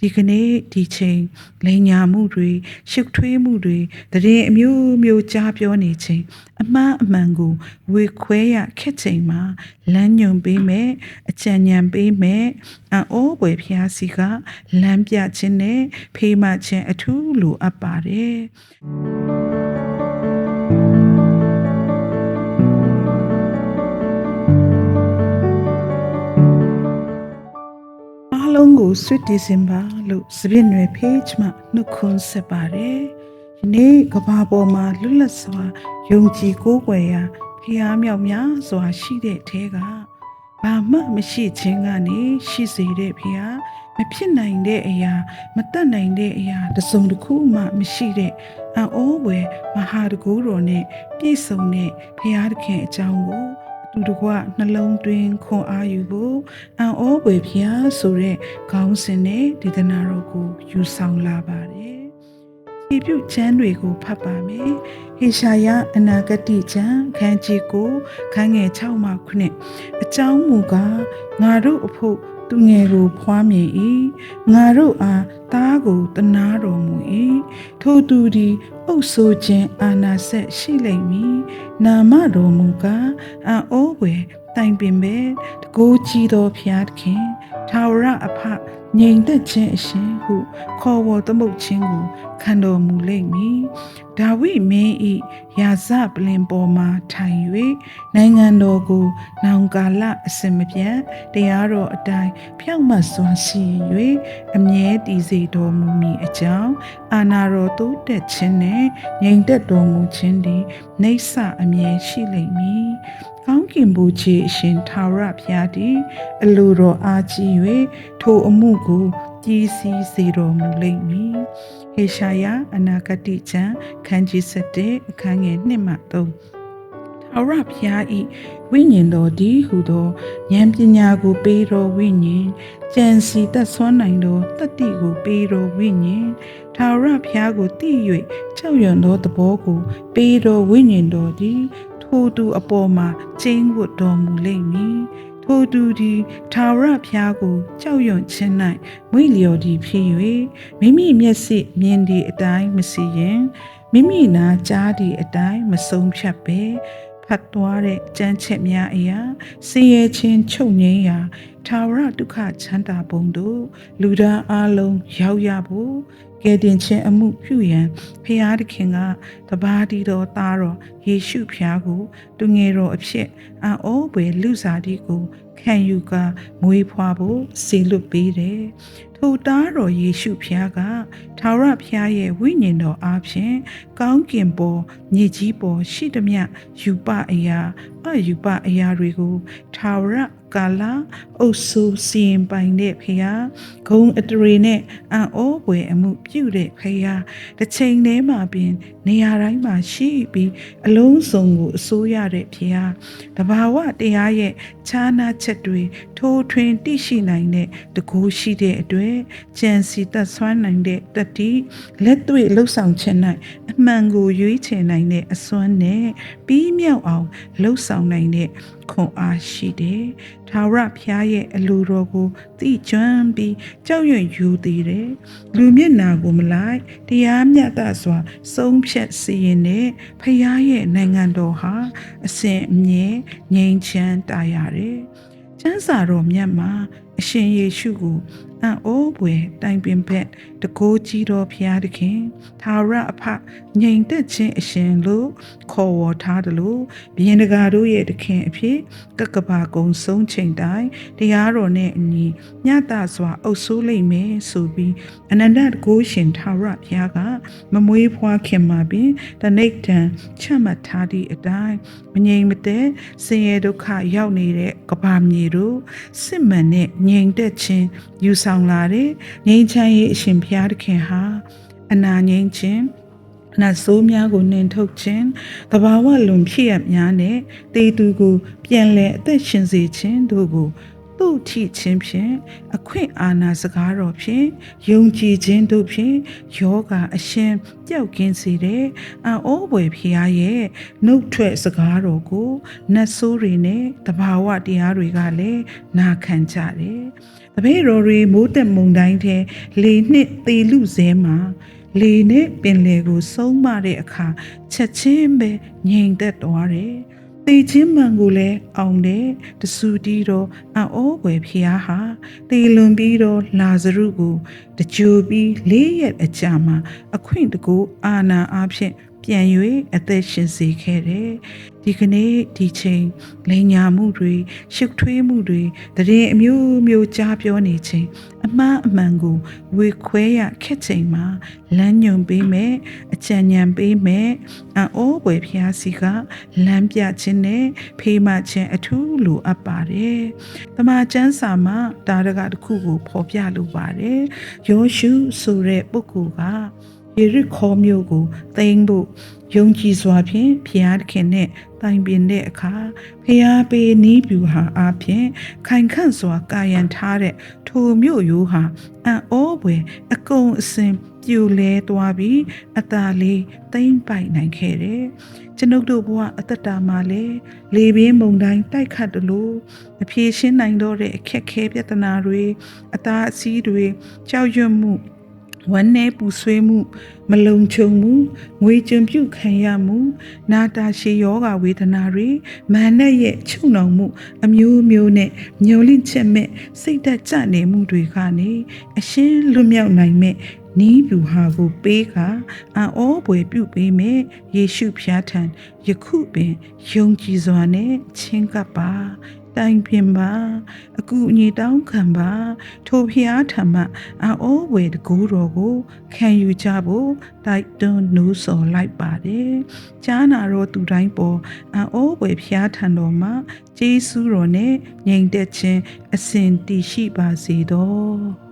ဒီကနေ့ဒီချိန်လိန်ညာမှုတွေရှုပ်ထွေးမှုတွေတရင်အမျိုးမျိုးကြားပြောနေချိန်အမှားအမှန်ကိုဝေခွဲရခက်ချိန်မှာလမ်းညွန်ပေးမယ်အကြံဉာဏ်ပေးမယ်အံ့ဩပွေဖျားစီကလမ်းပြခြင်းနဲ့ဖေးမခြင်းအထူးလိုအပ်ပါတယ် ကို Sweet December လို့စပြည့်နွယ် page မှာနှုတ်ခွန်းဆက်ပါတယ်။ဒီနေ့ကဘာပေါ်မှာလွတ်လပ်စွာယုံကြည်ကိုးကွယ်ရာဖျားမြောက်များစွာရှိတဲ့ထဲကဘာမှမရှိခြင်းကနေရှိစေတဲ့ဖျားမဖြစ်နိုင်တဲ့အရာမတတ်နိုင်တဲ့အရာတစ်စုံတစ်ခုမှမရှိတဲ့အံ့ဩဖွယ်မဟာတကူတော်နဲ့ပြည့်စုံတဲ့ဖျားသခင်အကြောင်းကို အတူတကွနှလုံးသွင်းခွန်အားယူဖို့အံ့ဩပွေဖျားဆိုတဲ့ခေါင်းစဉ်နဲ့ဒေသနာတော်ကိုယူဆောင်လာပါတယ်။ဒီပြုချမ်းတွေကိုဖတ်ပါမယ်။ဟေရှာယအနာဂတိချမ်းခန်းကြီးကိုခန်းငယ်6မှာခုနှစ်အကြောင်းမူကားငါတို့အဖို့ သူငယ်ကိုဖွားမြင်၏ငါတို့အားသားကိုတနာတော်မူ၏ထိုသူသည်အုပ်ဆိုးခြင်းအာနာဆက်ရှိလိမ့်မည်နာမတော်မူကားအံ့ဩွယ်တိုင်ပင်ပဲတကိုးကြီးသောဖျားသခင်ထာဝရအဖငြိမ်သက်ခြင်းအရှင်ဟုခေါ်ဝေါ်သမုတ်ခြင်းကိုခံတော်မူလိမ့်မည်ဒါဝိမင်းဤ ရာဇပလင်ပေါ်မှာထိုင်၍နိုင်ငံတော်ကိုနောင်ကာလအစင်မပြတ်တရားတော်အတိုင်းဖြောင့်မတ်စွာစီရင်၍အမြဲတည်စေတော်မူမည်အကြောင်းအာနာတော်တိုးတက်ခြင်းနဲ့ငြိမ်သက်တော်မူခြင်းသည်နေဆအမြဲရှိလိမ့်မည်ကောင်းကင်ဘုရားအရှင်သာရဘုရားသည်အလိုတော်အားကြီး၍ထိုအမှုကို ကြည်စီစေတော်မူလိမ့်မည်ဟေရှာယအနာဂတိကျမ်းခန်းကြီး7အခန်းငယ်1မှ3ထာဝရဘုရားဤဝိညာဉ်တော်ဒီဟုသောဉာဏ်ပညာကိုပေးတော်ဝိညာဉ်ကြံစီသက်ဆွမ်းနိုင်သောတတ္တိကိုပေးတော်ဝိညာဉ်ထာဝရဘုရားကိုသိ၍ကြောက်ရွံ့သောသဘောကို ပေးတော်ဝိညာဉ်တော်သည်ထိုသူအပေါ်မှာကျင်းဝတ်တော်မူလိမ့်မည် ထိုသူသည်ထာဝရဘုရားကိုကြောက်ရွံ့ခြင်း၌မွေလျော်သည်ဖြစ်၍မိမိမျက်စိမြင်သည့်အတိုင်းမစီရင်မိမိနာကြားသည့်အတိုင်းမဆုံးဖြတ်ပဲဖတ်သွားတဲ့ကြမ်းချက်များအရာဆင်းရဲခြင်းချုပ်ငြိမ်းရာထာဝရဒုက္ခချမ်းသာပုံတို့လူသားအလုံးရောက်ရဖို့ကယ်တင်ခြင်းအမှုပြုရန်ဖျားသခင်ကတပါးတီတော်သားတော်ယေရှုဖျားကို သူငယ်တော်အဖြစ်အံ့ဩပွေလူစားတီကိုခံယူကာမွေးဖွားဖို့စေလွတ်ပေးတယ်။ထိုသားတော်ယေရှုဖျားကထာဝရဖျားရဲ့ဝိညာဉ်တော်အားဖြင့်ကောင်းကင်ပေါ်မြေကြီးပေါ်ရှိသမျှယူပအရာအယူပအရာတွေကိုထာဝရ ကာလအုပ်ဆူစီရင်ပိုင်တဲ့ဖရာဂုံအတရေနဲ့အံ့ဩပွေအမှုပြုတဲ့ဖရာတစ်ချိန်တည်းမှာပင် နေရာတိုင်းမှာရှိပြီးအလုံးစုံကိုအစိုးရတဲ့ဖရာတဘာဝတရားရဲ့ခြားနာချက်တွေထိုးထွင်းသိရှိနိုင်တဲ့တကူရှိတဲ့အတွက်ကြံစီသက်ဆွမ်းနိုင်တဲ့တတိလက်တွေ့လှုပ်ဆောင်ခြင်း၌အမှန်ကိုရွေးချယ်နိုင်တဲ့အစွမ်းနဲ့ပြီးမြောက်အောင်လှုပ်ဆောင်နိုင်တဲ့ခွန်အားရှိတယ်။ ထာဝရဘုရားရဲ့အလိုတော်ကိုသိကျွမ်းပြီးကြောက်ရွံ့ယူသေးတယ်။လူမျက်နာကိုမလိုက်တရားမျှတစွာဆုံးဖြတ်စီရင်တဲ့ဖုရားရဲ့နိုင်ငံတော်ဟာအစဉ်အမြဲငြိမ်းချမ်းတာရတယ်။ကျမ်းစာတော်မြတ်မှာ အရှင်ယေရှုကိုအံ့ဩပွေတိုင်ပင်ဘက်တကိုးကြီးတော်ဖျားသခင်သာရအဖငြိမ်သက်ခြင်းအရှင်လို့ခေါ်ဝေါ်ထားတယ်လို့ဘယင်တကာတို့ရဲ့သခင်အဖြစ်ကကဘာကုံဆုံးချိန်တိုင်းတရားတော်နဲ့အညီညတစွာအုပ်ဆိုးလိမ့်မယ်ဆိုပြီးအနန္တတကိုးရှင်သာရဘုရားကမမွေးဖွားခင်မှာပင်တနိဋ္ဌံချမှတ်ထားသည့်အတိုင်းမငြိမ်မသက်ဆင်းရဲဒုက္ခရောက်နေတဲ့ကဘာမြေတို့စစ်မှန်တဲ့ငြိမ်သက်ခြင်းယူဆောင်လာတဲ့ငြိမ်းချမ်းရေးအရှင်ဘုရားသခင်ဟာအနာငြိမ်းခြင်းနတ်ဆိုးများကိုနှင်ထုတ်ခြင်းတဘာဝလွန်ဖြစ်ရများနဲ့တေသူကို ပြန်လဲအသက်ရှင်စေခြင်းတို့ကို သူ့ထိချင်းဖြင့်အခွင့်အာဏာစကားတော်ဖြင့်ယုံကြည်ခြင်းတို့ဖြင့်ယောဂအရှင်ပျောက်ကင်းစေတဲ့အံ့ဩဖွယ်ဖျားရဲ့နှုတ်ထွက်စကားတော်ကိုနတ်ဆိုးတွေနဲ့တဘာဝတရားတွေကလည်းနာခံကြတယ်။တပည့်တော်တွေမိုးတက်မုန်တိုင်းထဲလေနှစ်သေလူစဲမှာလေနဲ့ပင်လေကိုဆုံးမတဲ့အခါချက်ချင်းပဲငြိမ်သက်သွားတယ်။ တေချင်းမှန်ကိုလည်းအောင်တယ်တဆူတီးတော့အံ့ဩဖွယ်ဖျားဟာတေလွန်ပြီးတော့လာဇရုကိုတကြိုပြီးလေးရက်အကြာမှာအခွင့်တကူအာနာအားဖြင့်ပြန်၍အသက်ရှင်စေခဲ့တယ်။ဒီကနေ့ဒီချိန်လိန်ညာမှုတွေရှုပ်ထွေးမှုတွေတရင်အမျိုးမျိုးကြားပြောနေချိန်အမှားအမှန်ကိုဝေခွဲရခက်ချိန်မှာလမ်းညွန်ပေးမယ်အကြံဉာဏ်ပေးမယ်အံ့ဩပွေဖျားစီကလမ်းပြခြင်းနဲ့ဖေးမခြင်းအထူးလိုအပ်ပါတယ်။တမန်ကျမ်းစာမှာတာရကတစ်ခုကိုဖော်ပြလိုပါတယ်။ယောရှုဆိုတဲ့ပုဂ္ဂိုလ်က ယေရခေါမြို့ကိုသိမ်းဖို့ယုံကြည်စွာဖြင့်ဖျားသခင်နဲ့တိုင်ပင်တဲ့အခါဖျားပေးနီးပြူဟာအပြင်ခိုင်ခန့်စွာကာယံထားတဲ့ထိုမြို့ရိုးဟာအံ့ဩပွေအကုန်အစင်ပြိုလဲသွားပြီးအသာလေးသိမ့်ပိုက်နိုင်ခဲ့တယ်။ကျွန်ုပ်တို့ဘဝအသက်တာမှာလည်းလေပြင်းမုန်တိုင်းတိုက်ခတ်တယ်လို့အပြေရှင်းနိုင်တော့တဲ့အခက်အခဲပြဿနာတွေအသာအစီးတွေကြောက်ရွံ့မှု ဝမ်းနည်းပူဆွေးမှု မလုံခြုံမှုငွေကြံပြုတ်ခံရမှု နာတာရှည်ယောဂဝေဒနာတွေမာနရဲ့ချုံနှောင်မှု အမျိုးမျိုးနဲ့မျောလင့်ချက်မဲ့စိတ်သက်ကြနေမှုတွေကနေအရှင်းလွတ်မြောက်နိုင်မဲ့နီးပြူဟာကိုပေးကအံ့ဩပွေပြုပေးမဲ့ယေရှုဖျားထံယခုပင်ယုံကြည်စွာနဲ့ချင်းကပ်ပါ တိုင်ပင်ပါအကူအညီတောင်းခံပါထိုဖျားထံမှအံ့ဩဝေတကူတော်ကို ခံယူကြဖို့တိုက်တွန်းနှိုးဆော်လိုက်ပါတယ်ကြားနာတော်သူတိုင်းပေါ်အံ့ဩဝေဖျားထံတော်မှာကျေးဇူးတော်နဲ့ညီန်တက်ခြင်းအစဉ်တည်ရှိပါစေတော့